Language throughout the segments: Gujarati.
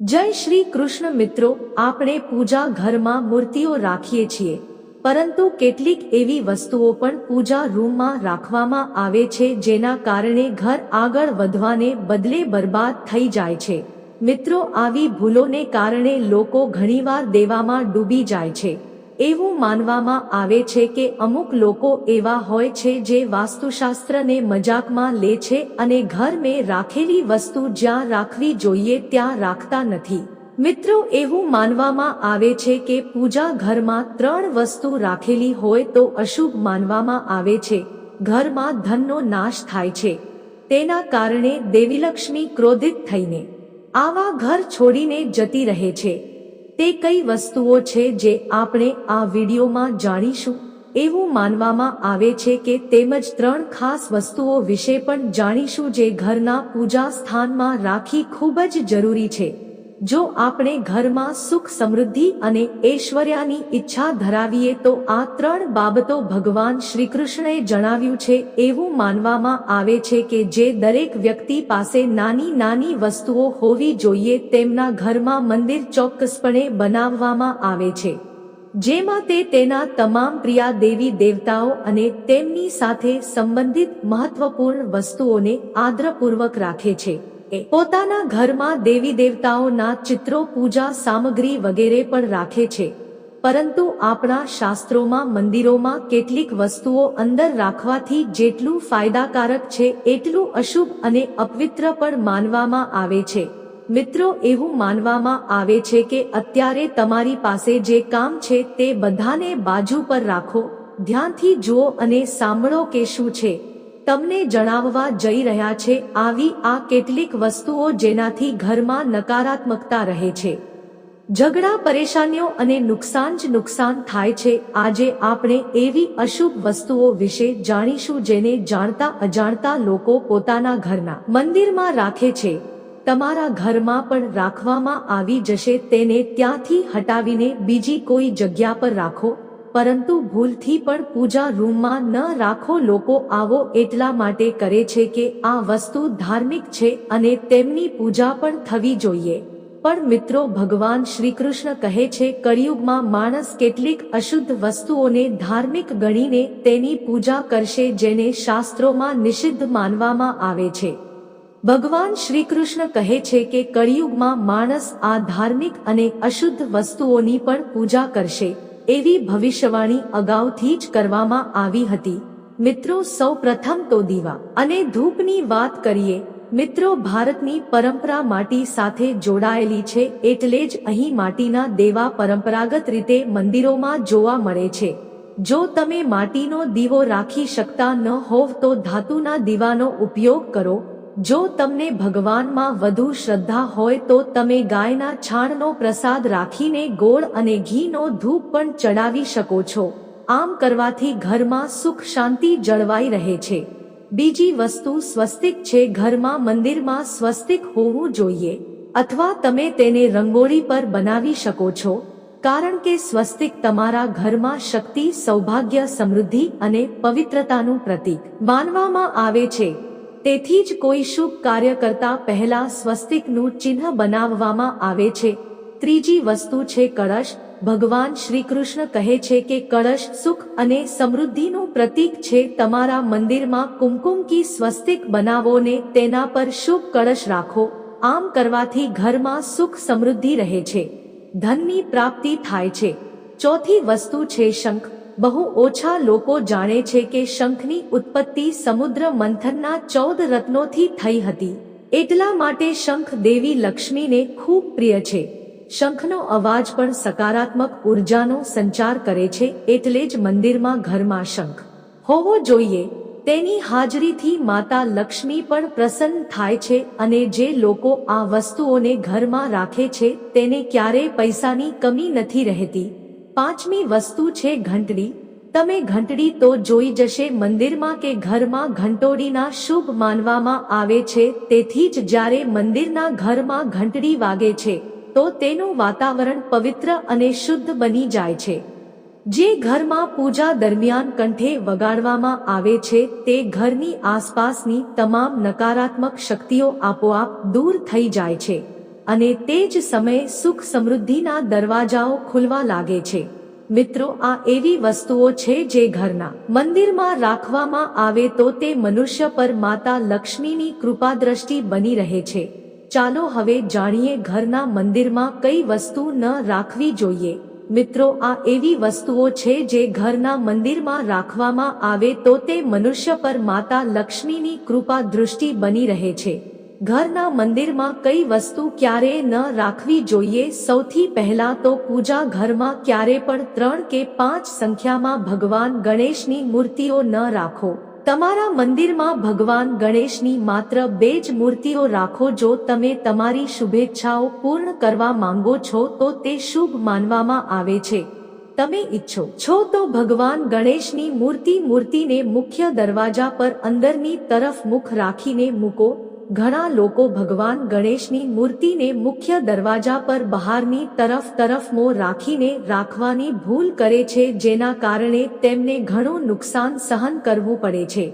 જય શ્રી કૃષ્ણ મિત્રો, આપણે પૂજા ઘરમાં મૂર્તિઓ રાખીએ છીએ, પરંતુ કેટલીક એવી વસ્તુઓ પણ પૂજા રૂમમાં રાખવામાં આવે છે જેના કારણે ઘર આગળ વધવાને બદલે બરબાદ થઈ જાય છે. મિત્રો, આવી ભૂલોને કારણે લોકો ઘણીવાર દેવામાં ડૂબી જાય છે. એવું માનવામાં આવે છે કે અમુક લોકો એવા હોય છે જે વાસ્તુશાસ્ત્રને મજાકમાં લે છે અને ઘર મેં રાખેલી વસ્તુ જ્યાં રાખવી જોઈએ ત્યાં રાખતા નથી. મિત્રો, એવું માનવામાં આવે છે કે પૂજા ઘરમાં ત્રણ વસ્તુ રાખેલી હોય તો અશુભ માનવામાં આવે છે. ઘરમાં ધનનો નાશ થાય છે. તેના કારણે દેવીલક્ષ્મી ક્રોધિત થઈને આવા ઘર છોડીને જતી રહે છે. તે કઈ વસ્તુઓ છે જે આપણે આ વિડીયોમાં જાણીશું? એવું માનવામાં આવે છે કે તેમજ ત્રણ ખાસ વસ્તુઓ વિશે પણ જાણીશું જે ઘરના પૂજા સ્થાનમાં રાખી ખૂબ જ જરૂરી છે. જો આપણે ઘરમાં સુખ સમૃદ્ધિ અને ઐશ્વર્યાની ઈચ્છા ધરાવીએ તો આ ત્રણ બાબતો ભગવાન શ્રી કૃષ્ણએ જણાવ્યું છે એવું માનવામાં આવે છે કે જે દરેક વ્યક્તિ પાસે નાની નાની વસ્તુઓ હોવી જોઈએ તેમના ઘરમાં મંદિર ચોક્કસપણે બનાવવામાં આવે છે. જેમાં તે તેના તમામ પ્રિયા દેવી દેવતાઓ અને તેમની સાથે સંબંધિત મહત્વપૂર્ણ વસ્તુઓને આદરપૂર્વક રાખે છે. પોતાના ઘરમાં દેવી દેવતાઓના ચિત્રો, પૂજા સામગ્રી વગેરે પણ રાખે છે. પરંતુ આપણા શાસ્ત્રોમાં, મંદિરોમાં કેટલીક વસ્તુઓ અંદર રાખવાથી જેટલું ફાયદાકારક છે, એટલું અશુભ અને અપવિત્ર પણ માનવામાં આવે છે. મિત્રો, એવું માનવામાં આવે છે કે અત્યારે તમારી પાસે જે કામ છે તે બધાને બાજુ પર રાખો, ધ્યાનથી જુઓ અને સાંભળો કે શું છે. તમને જણાવવા જઈ રહ્યા છે, આવી આ કેટલીક વસ્તુઓ જેનાથી ઘરમાં નકારાત્મકતા રહે છે. ઝઘડા, પરેશાનીઓ અને નુકસાન જ નુકસાન થાય છે. આજે આપણે એવી અશુભ વસ્તુઓ વિશે જાણીશું જેને જાણતા અજાણતા લોકો પોતાના ઘરના મંદિરમાં રાખે છે. તમારા ઘરમાં પણ રાખવામાં આવી જશે, તેને ત્યાંથી હટાવીને બીજી કોઈ જગ્યા પર રાખો. પરંતુ ભૂલથી પણ પૂજા રૂમમાં ન રાખો લોકો આવો એટલા માટે કરે છે કે આ વસ્તુ ધાર્મિક છે અને તેમની પૂજા પણ થવી જોઈએ. પણ મિત્રો, ભગવાન શ્રી કૃષ્ણ કહે છે, કળિયુગમાં માણસ કેટલીક અશુદ્ધ વસ્તુઓને ધાર્મિક ગણીને તેની પૂજા કરશે જેને શાસ્ત્રોમાં નિષિદ્ધ માનવામાં આવે છે. ભગવાન શ્રી કૃષ્ણ કહે છે કે કળિયુગમાં માણસ આ ધાર્મિક અને અશુદ્ધ વસ્તુઓની પણ પૂજા કરશે. એવી ભવિષ્યવાણી અગાઉથી જ કરવામાં આવી હતી. મિત્રો, સૌ પ્રથમ તો દીવા અને ધૂપની વાત કરીએ, મિત્રો ભારતની પરંપરા માટી સાથે જોડાયેલી છે એટલે જ અહીં માટીના દેવા પરંપરાગત રીતે મંદિરોમાં જોવા મળે છે. જો તમે માટીનો દીવો રાખી શકતા ન હોવ તો ધાતુના દીવાનો ઉપયોગ કરો જો તમને ભગવાનમાં વધુ શ્રદ્ધા હોય તો તમે ગાયના છાણનો પ્રસાદ રાખીને ગોળ અને ઘીનો ધૂપ પણ ચડાવી શકો છો. આમ કરવાથી ઘરમાં સુખ શાંતિ જળવાઈ રહે છે. બીજી વસ્તુ સ્વસ્તિક છે, ઘરમાં મંદિરમાં સ્વસ્તિક હોવું જોઈએ. અથવા તમે તેને રંગોળી પર બનાવી શકો છો. કારણ કે સ્વસ્તિક તમારા ઘરમાં શક્તિ, સૌભાગ્ય, સમૃદ્ધિ અને પવિત્રતાનું પ્રતીક માનવામાં આવે છે. તેથી જ કોઈ શુભ કાર્ય કરતા પહેલા સ્વસ્તિકનું ચિહ્ન બનાવવામાં આવે છે. ત્રીજી વસ્તુ છે કળશ. ભગવાન શ્રી કૃષ્ણ કહે છે કે કળશ સુખ અને સમૃદ્ધિનું પ્રતીક છે. તમારા મંદિરમાં કુમકુમ કી સ્વસ્તિક બનાવો ને તેના પર શુભ કળશ રાખો. આમ કરવાથી ઘરમાં સુખ સમૃદ્ધિ રહે છે. ધનની પ્રાપ્તિ થાય છે. ચોથી વસ્તુ છે શંખ. બહુ ઓછા લોકો જાણે છે કે શંખની ઉત્પત્તિ સમુદ્ર મંથનના ચૌદ રત્નોથી થઈ હતી. એટલા માટે શંખ દેવી લક્ષ્મીને ખૂબ પ્રિય છે. શંખનો અવાજ પણ સકારાત્મક ઉર્જાનો સંચાર કરે છે એટલે જ મંદિરમાં ઘરમાં શંખ હોવો જોઈએ. તેની હાજરીથી માતા લક્ષ્મી પણ પ્રસન્ન થાય છે અને જે લોકો આ વસ્તુઓને ઘરમાં રાખે છે તેને ક્યારેય પૈસાની કમી નથી રહેતી. પાંચમી વસ્તુ છે ઘંટડી. તમે ઘંટડી તો જોઈ જશે મંદિરમાં કે ઘરમાં ઘંટોડીના શુભ માનવામાં આવે છે, તેથી જ જ્યારે મંદિરના ઘરમાં ઘંટડી વાગે છે, તો તેનું વાતાવરણ પવિત્ર અને શુદ્ધ બની જાય છે. જે ઘરમાં પૂજા દરમિયાન કંઠે વગાડવામાં આવે છે, તે ઘરની આસપાસની તમામ નકારાત્મક શક્તિઓ આપોઆપ દૂર થઈ જાય છે. અને તે જ સમયે સુખ સમૃદ્ધિના દરવાજાઓ ખુલવા લાગે છે. મિત્રો, આ એવી વસ્તુઓ છે જે ઘરના મંદિરમાં રાખવામાં આવે તો તે મનુષ્ય પર માતા લક્ષ્મીની કૃપા દ્રષ્ટિ બની રહે છે. ચાલો હવે જાણીએ ઘરના મંદિરમાં કઈ વસ્તુ ન રાખવી જોઈએ. મિત્રો, આ એવી વસ્તુઓ છે જે ઘરના મંદિરમાં રાખવામાં આવે તો તે મનુષ્ય પર માતા લક્ષ્મીની કૃપા દૃષ્ટિ બની રહે છે. ઘરના મંદિરમાં કઈ વસ્તુ ક્યારે ન રાખવી જોઈએ. સૌથી પહેલા તો પૂજા ઘરમાં ક્યારે પણ ત્રણ કે પાંચ સંખ્યામાં ભગવાન ગણેશની મૂર્તિઓ ન રાખો. તમારા મંદિરમાં ભગવાન ગણેશની માત્ર બે જ મૂર્તિઓ રાખો જો તમે તમારી શુભેચ્છાઓ પૂર્ણ કરવા માંગો છો તો તે શુભ માનવામાં આવે છે. તમે ઈચ્છો છો તો ભગવાન ગણેશની મૂર્તિ મૂર્તિને મુખ્ય દરવાજા પર અંદરની તરફ મુખ રાખીને મૂકો. ઘણા લોકો ભગવાન ગણેશની મૂર્તિને મુખ્ય દરવાજા પર બહારની તરફ તરફ મો રાખીને રાખવાની ભૂલ કરે છે, જેના કારણે તેમને ઘણું નુકસાન સહન કરવું પડે છે.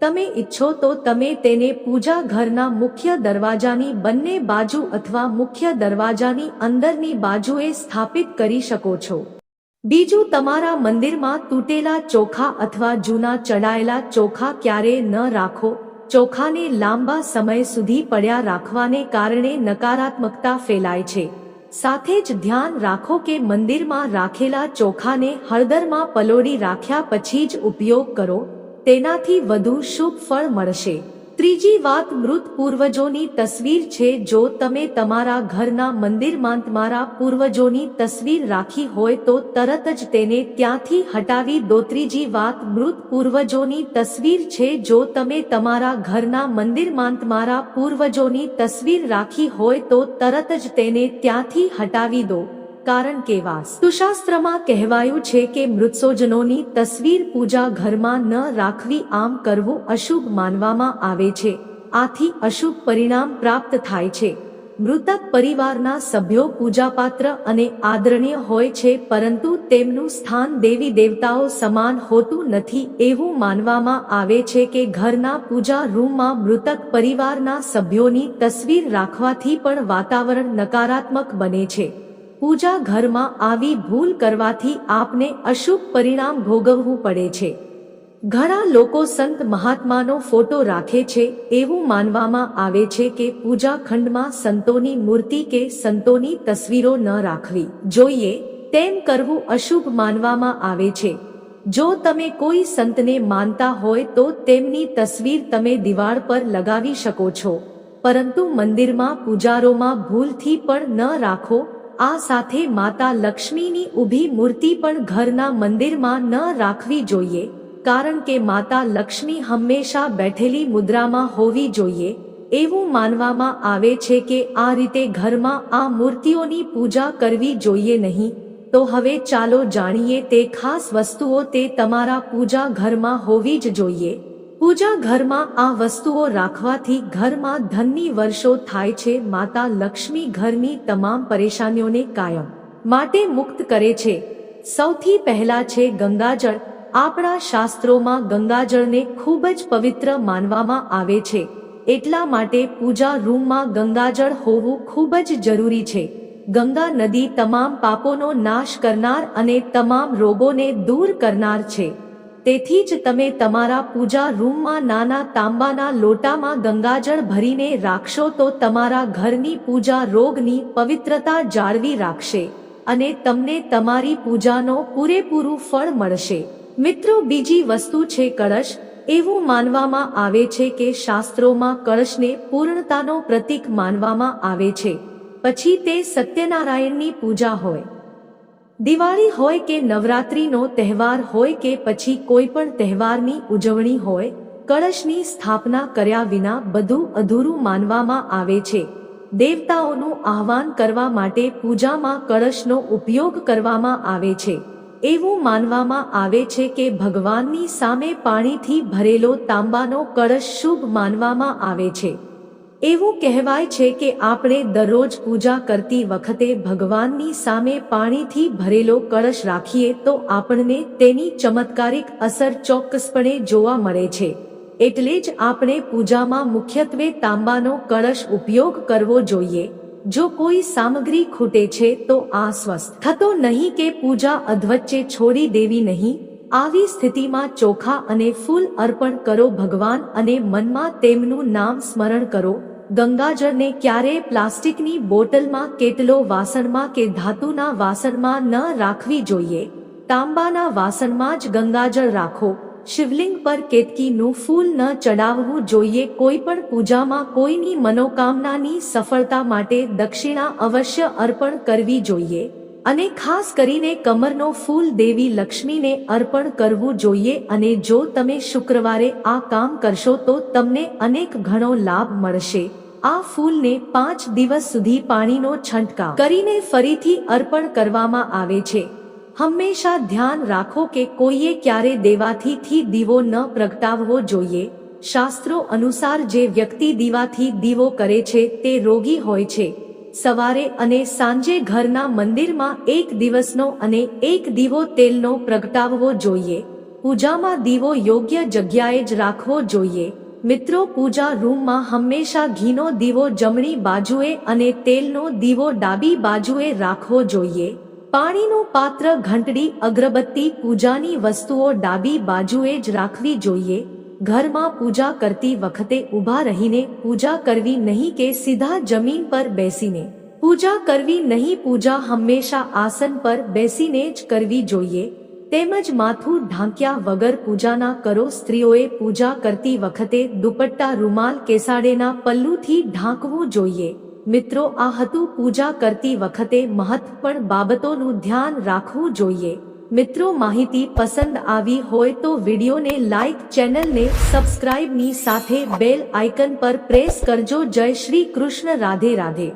તમે ઈચ્છો તો તમે તેને પૂજા ઘરના મુખ્ય દરવાજાની બંને બાજુ અથવા મુખ્ય દરવાજાની અંદરની બાજુએ સ્થાપિત કરી શકો છો. બીજું, તમારા મંદિરમાં તૂટેલા ચોખા અથવા જૂના ચડાયેલા ચોખા ક્યારેય ન રાખો. ચોખાને લાંબા સમય સુધી પડ્યા રાખવાને કારણે નકારાત્મકતા ફેલાય છે. સાથે જ ધ્યાન રાખો કે મંદિરમાં રાખેલા ચોખાને હળદરમાં પલોળી રાખ્યા પછી જ ઉપયોગ કરો. તેનાથી વધુ શુભ ફળ મળશે. ત્રીજી વાત મૃત પૂર્વજોની તસવીર છે, જો તમે તમારા ઘરના મંદિરમાં તમારા પૂર્વજોની તસવીર રાખી હોય તો તરત જ તેને ત્યાંથી હટાવી દો. ત્રીજી વાત મૃત પૂર્વજોની તસવીર છે, જો તમે તમારા ઘરના મંદિરમાં તમારા પૂર્વજોની તસવીર રાખી હોય તો તરત જ તેને ત્યાંથી હટાવી દો. કારણ કે વાસ્તુશાસ્ત્રમાં કહેવાયું છે કે મૃત્સોજનોની તસવીર પૂજા ઘરમાં ન રાખવી આમ કરવું અશુભ માનવામાં આવે છે. આથી અશુભ પરિણામ પ્રાપ્ત થાય છે. મૃતક પરિવારના સભ્યો પૂજાપાત્ર અને આદરણીય હોય છે પરંતુ તેમનું સ્થાન દેવી દેવતાઓ સમાન હોતું નથી એવું માનવામાં આવે છે કે ઘરના પૂજા રૂમમાં મૃતક પરિવારના સભ્યોની તસવીર રાખવાથી પણ વાતાવરણ નકારાત્મક બને છે. પૂજા ઘરમાં આવી ભૂલ કરવાથી આપને અશુભ પરિણામ ભોગવવું પડે છે. ઘણા લોકો સંત મહાત્માનો ફોટો રાખે છે એવું માનવામાં આવે છે કે પૂજા ખંડમાં સંતોની મૂર્તિ કે સંતોની તસવીરો ન રાખવી જોઈએ, તેમ કરવું અશુભ માનવામાં આવે છે. જો તમે કોઈ સંતને માનતા હોય તો તેમની તસવીર તમે દિવાળ પર લગાવી શકો છો. પરંતુ મંદિરમાં પૂજારોમાં ભૂલથી પણ ન રાખો આ સાથે માતા લક્ષ્મીની ઊભી મૂર્તિ પણ ઘરના મંદિરમાં ન રાખવી જોઈએ, કારણ કે માતા લક્ષ્મી હંમેશા બેઠેલી મુદ્રામાં હોવી જોઈએ. એવું માનવામાં આવે છે કે આ રીતે ઘરમાં આ મૂર્તિઓની પૂજા કરવી જોઈએ નહીં. તો હવે ચાલો જાણીએ તે ખાસ વસ્તુઓ તે તમારા પૂજા ઘરમાં હોવી જ જોઈએ. પૂજા ઘરમાં આ વસ્તુઓ રાખવાથી ઘરમાં ધનની વર્ષો થાય છે, માતા લક્ષ્મી ઘરની તમામ પરેશાનીઓને કાયમ માટે મુક્ત કરે છે. સૌથી પહેલા છે ગંગાજળ. આપણા શાસ્ત્રોમાં ગંગાજળને ખૂબ જ પવિત્ર માનવામાં આવે છે. એટલા માટે પૂજા રૂમમાં ગંગાજળ હોવું ખૂબ જ જરૂરી છે. ગંગા નદી તમામ પાપોનો નાશ કરનાર અને તમામ રોગોને દૂર કરનાર છે. તેથી જ તમે તમારા પૂજા રૂમમાં નાના તાંબાના લોટામાં ગંગાજળ ભરીને રાખશો તો તમારા ઘરની પૂજા રોગની પવિત્રતા જાળવી રાખશે અને તમને તમારી પૂજાનો પૂરેપૂરું ફળ મળશે. મિત્રો, બીજી વસ્તુ છે કળશ. એવું માનવામાં આવે છે કે શાસ્ત્રોમાં કળશને પૂર્ણતાનો પ્રતીક માનવામાં આવે છે. પછી તે સત્યનારાયણની પૂજા હોય. દિવાળી હોય કે નવરાત્રીનો તહેવાર હોય કે પછી કોઈ પણ તહેવારની ઉજવણી હોય, કળશની સ્થાપના કર્યા વિના બધું અધૂરું માનવામાં આવે છે. દેવતાઓનું આહવાન કરવા માટે પૂજામાં કળશનો ઉપયોગ કરવામાં આવે છે. એવું માનવામાં આવે છે કે ભગવાનની સામે પાણીથી ભરેલો તાંબાનો કળશ શુભ માનવામાં આવે છે. એવું કહેવાય છે કે આપણે દરરોજ પૂજા કરતી વખતે ભગવાનની સામે પાણીથી ભરેલો કળશ રાખીએ તો આપણને તેની ચમત્કારિક અસર ચોક્કસપણે જોવા મળે છે. એટલે જ આપણે પૂજામાં મુખ્યત્વે તાંબાનો કળશ ઉપયોગ કરવો જોઈએ. જો કોઈ સામગ્રી ખૂટે છે તો આ સ્વસ્થ થતો નહીં કે પૂજા અધવચ્ચે છોડી દેવી નહીં. આવી સ્થિતિમાં ચોખા અને ફૂલ અર્પણ કરો ભગવાન અને મનમાં તેમનું નામ સ્મરણ કરો. ગંગાજળને ક્યારેય પ્લાસ્ટિકની બોટલમાં, કેટલો વાસણમાં કે ધાતુના વાસણમાં ન રાખવી જોઈએ. તાંબાના વાસણમાં જ ગંગાજળ રાખો. શિવલિંગ પર કેતકીનું ફૂલ ન ચડાવવું જોઈએ. કોઈ પણ પૂજામાં કોઈની મનોકામનાની સફળતા માટે દક્ષિણા અવશ્ય અર્પણ કરવી જોઈએ. અને ખાસ કરીને કમરનો ફૂલ દેવી લક્ષ્મીને અર્પણ કરવું જોઈએ અને જો તમે શુક્રવારે આ કામ કરશો તો તમને અનેક ઘણો લાભ મળશે. આ ફૂલને પાંચ દિવસ સુધી પાણીનો છંટકાવ કરીને ફરીથી અર્પણ કરવામાં આવે છે. હંમેશા ધ્યાન રાખો કે કોઈએ ક્યારે દેવાથી થી દીવો ન પ્રગટાવવો જોઈએ. શાસ્ત્રો અનુસાર જે વ્યક્તિ દીવાથી દીવો કરે છે તે રોગી હોય છે. સવારે અને સાંજે ઘરના મંદિરમાં એક દિવસનો અને એક દીવો તેલનો પ્રગટાવવો જોઈએ. પૂજામાં દીવો યોગ્ય જગ્યાએ જ રાખવો જોઈએ. મિત્રો, પૂજા રૂમમાં હંમેશા ઘીનો દીવો જમણી બાજુએ અને તેલનો દીવો ડાબી બાજુએ રાખવો જોઈએ. પાણીનું પાત્ર ઘંટડી, અગરબત્તી, પૂજાની વસ્તુઓ ડાબી બાજુએ જ રાખવી જોઈએ. ઘરમાં પૂજા કરતી વખતે ઊભા રહીને પૂજા કરવી નહીં કે સીધા જમીન પર બેસીને. પૂજા કરવી નહીં, પૂજા હંમેશા આસન પર બેસીને જ કરવી જોઈએ. તેમજ માથું ઢાંક્યા વગર પૂજાના કરો. સ્ત્રીઓએ પૂજા કરતી વખતે દુપટ્ટા રૂમાલ કેસાડેના પલ્લુથી ઢાંકવું જોઈએ. મિત્રો, આ હતું પૂજા કરતી વખતે મહત્વપૂર્ણ બાબતોનું ધ્યાન રાખવું જોઈએ. મિત્રો માહિતી પસંદ આવી હોય તો વિડીયોને લાઈક, ચેનલને સબસ્ક્રાઇબની સાથે બેલ આઇકન પર પ્રેસ કરજો. જય શ્રી કૃષ્ણ, રાધે રાધે.